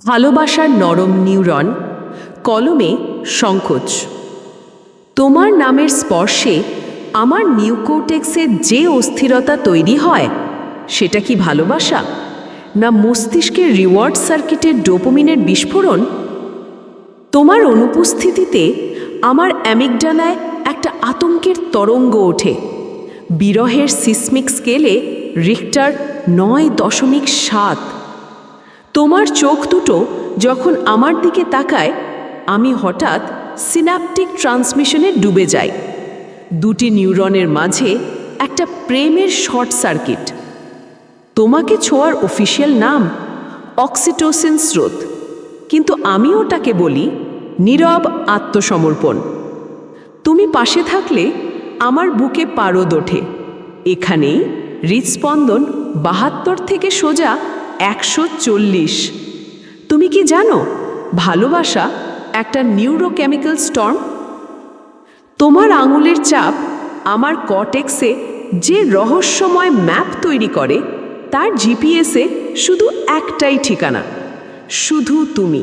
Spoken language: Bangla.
ভালোবাসার নরম নিউরন, কলমে সংকোচ। তোমার নামের স্পর্শে আমার নিউকোটেক্সের যে অস্থিরতা তৈরি হয়, সেটা কি ভালোবাসা? না মস্তিষ্কের রিওয়ার্ড সার্কিটের ডোপোমিনের বিস্ফোরণ? তোমার অনুপস্থিতিতে আমার অ্যামিগডালায় একটা আতঙ্কের তরঙ্গ ওঠে। বিরহের সিসমিক স্কেলে রিক্টার নয় দশমিক সাত তোমার চোখ দুটো যখন আমার দিকে তাকায়, আমি হঠাৎ সিনাপটিক ট্রান্সমিশনে ডুবে যাই। দুটি নিউরনের মাঝে একটা প্রেমের শর্ট সার্কিট। তোমাকে ছোঁয়ার অফিসিয়াল নাম অক্সিটোসিন স্রোত। কিন্তু আমি ওটাকে বলি নীরব আত্মসমর্পণ। তুমি পাশে থাকলে আমার বুকে পারদ ওঠে। এখানেই হৃদস্পন্দন বাহাত্তর থেকে সোজা একশো চল্লিশ। তুমি কি জানো, ভালোবাসা একটা নিউরোকেমিক্যাল স্টর্ম? তোমার আঙুলের চাপ আমার কটেক্সে যে রহস্যময় ম্যাপ তৈরি করে, তার জিপিএসে শুধু একটাই ঠিকানা, শুধু তুমি।